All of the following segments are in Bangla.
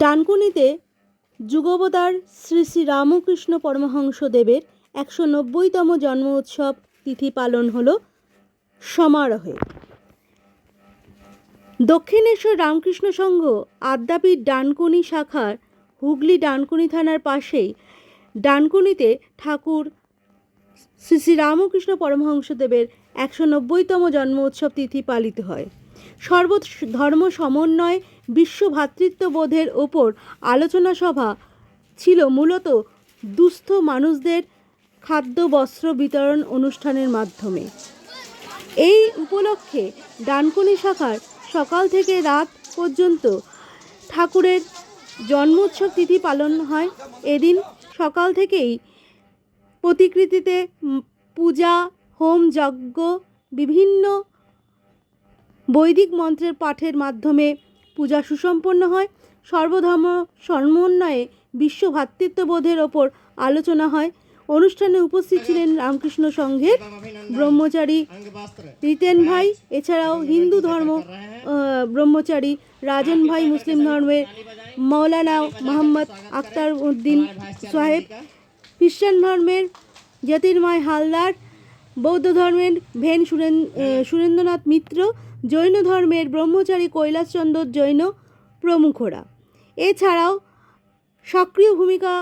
ডানকুনিতে যুগবতার শ্রী শ্রী রামকৃষ্ণ পরমহংস দেবের একশো নব্বইতম জন্ম উৎসব তিথি পালন হল সমারোহে। দক্ষিণেশ্বর রামকৃষ্ণ সংঘ আদ্যাপীঠ ডানকুনি শাখার হুগলি ডানকুনি থানার পাশেই ডানকুনিতে ঠাকুর শ্রী শ্রী রামকৃষ্ণ পরমহংসদেবের একশো নব্বইতম জন্ম উৎসব তিথি পালিত হয়। সর্ব ধর্ম সমন্বয় বিশ্ব ভ্রাতৃত্ববোধের ওপর আলোচনা সভা ছিল মূলত দুস্থ মানুষদের খাদ্য বস্ত্র বিতরণ অনুষ্ঠানের মাধ্যমে। এই উপলক্ষে ডানকুনি শাখার সকাল থেকে রাত পর্যন্ত ঠাকুরের জন্মোৎসব তিথি পালন হয়। এদিন সকাল থেকেই প্রতিকৃতিতে পূজা, হোম, যজ্ঞ, বিভিন্ন বৈদিক মন্ত্রের পাঠের মাধ্যমে পূজা সুসম্পন্ন হয়। সর্বধর্ম সমন্বয়ে বিশ্ব ভ্রাতৃত্ববোধের ওপর আলোচনা হয়। অনুষ্ঠানে উপস্থিত ছিলেন রামকৃষ্ণ সংঘের ব্রহ্মচারী রিতেন ভাই, এছাড়াও হিন্দু ধর্ম ব্রহ্মচারী রাজন ভাই, মুসলিম ধর্মের মৌলানা মোহাম্মদ আখতার উদ্দিন সাহেব, খ্রিস্টান ধর্মের জ্যোতির্ময় হালদার বৌদ্ধ ধর্মের ভেন সুরেন সুরেন্দ্রনাথ মিত্র জৈন ধর্মের ব্রহ্মচারী কৈলাসচন্দ্র জৈন প্রমুখরা। এছাড়াও সক্রিয় ভূমিকা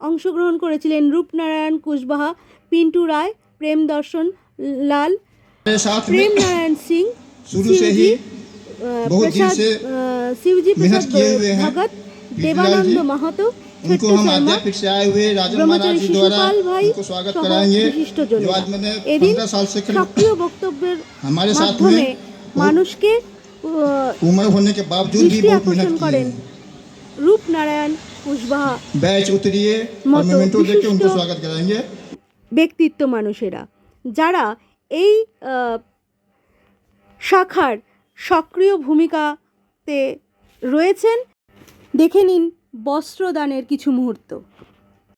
অংশগ্রহণ করেছিলেন রূপনারায়ণ কুশবাহা পিন্টু রায় প্রেম দর্শন লাল প্রেম নারায়ণ সিং শিবজি প্রসাদ শিবজি প্রসাদ ভগত शिवजी, ही अ, बहुत दिन प्रसाद से अ, शिवजी मेहनत प्रसाद किए हुए हैं भगत पीपीलाल देवानंद जी। महतो उनको छट्टू हम शर्मा अध्यापिक से आए हुए राजन ব্রহ্মচারী महाराज जी द्वारा শিশুপাল ভাই उनको स्वागत সহ कराएंगे বিশিষ্ট जो জনেরা। आज मैंने এদিন पंद्रह साल से करीब সক্রিয় বক্তব্যের हमारे साथ মাধ্যমে में মানুষকে আ, उम्र होने के बावजूद भी দৃষ্টি बहुत আকর্ষণ मेहनत की করেন है রূপনারায়ণ কুশবাহা बैच उतरिए और मतो मोमेंटो देके उनको विशिष्ट- स्वागत कराएंगे ব্যক্তিত্ব মানুষেরা যারা এই আহ, শাখার সক্রিয় ভূমিকাতে রয়েছেন দেখে নিন বস্ত্রদানের কিছু মুহূর্ত।